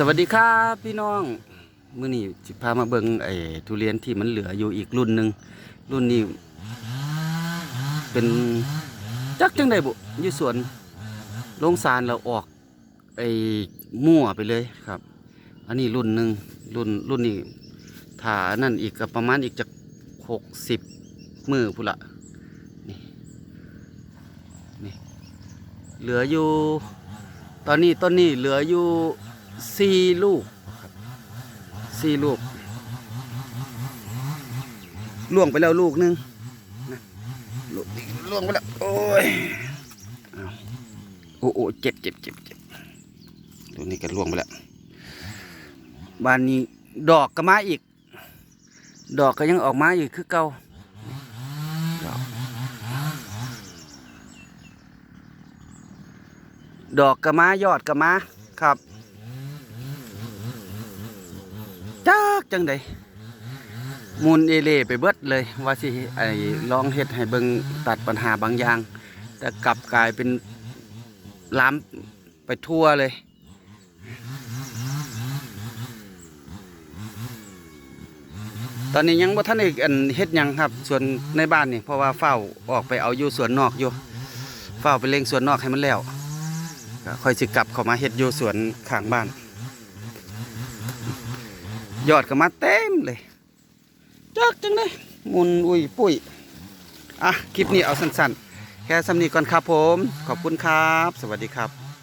สวัสดีครับพี่น้องมื้อนี้สิพามาเบิงไอ้ทุเรียนที่มันเหลืออยู่อีกรุ่นหนึ่งรุ่นนี้ เป็นจักจังไดบุอยู่สวนลงสารเราออกไอ้มั่วไปเลยครับ อันนี้รุ่นหนึ่งรุ่นรุ่นนี้ถ้านนั่นอีกประมาณอีกจากหกสิบมือพุละนี่นี่เหลืออยู่ ตอนนี้ต้นนี้เหลืออยู่ สี่ลูกครับสี่ลูกล่วงไปแล้วลูกหนึงนะลูกตีล่วงไปแล้วโอ้ยโอ้โอ้เจ็บเจ็บเจ็บเจ็บตัวนี้ก็ล่วงไปแล้วบานนี้ดอกก็มาอีก ดอกก็ยังออกมาอยู่คือเก่าดอกดอกกระมายอดกระมาครับ จังใดมูลเอเล่ไปเบิดเลยว่าสิไอ้ลองเฮ็ดให้เบิงตัดปัญหาบางอย่าง แต่กลับกลายเป็นล้ามไปทั่วเลย ตอนนี้ยังบ่ทันได้อันเฮ็ดยังครับส่วนในบ้านนี่เพราะว่าเฝ้าออกไปเอาอยู่สวนนอกอยู่เฝ้าไปเล็งสวนนอกให้มันแล้วค่อยสิกลับเข้ามาเฮ็ดอยู่สวนข้างบ้าน ยอดก็มาเต็มเลยจักจังเลยมุนอุ้ยปุ้ยอะคลิปนี้เอาสั้นๆ แค่สำนีก่อนครับผม ขอบคุณครับ สวัสดีครับ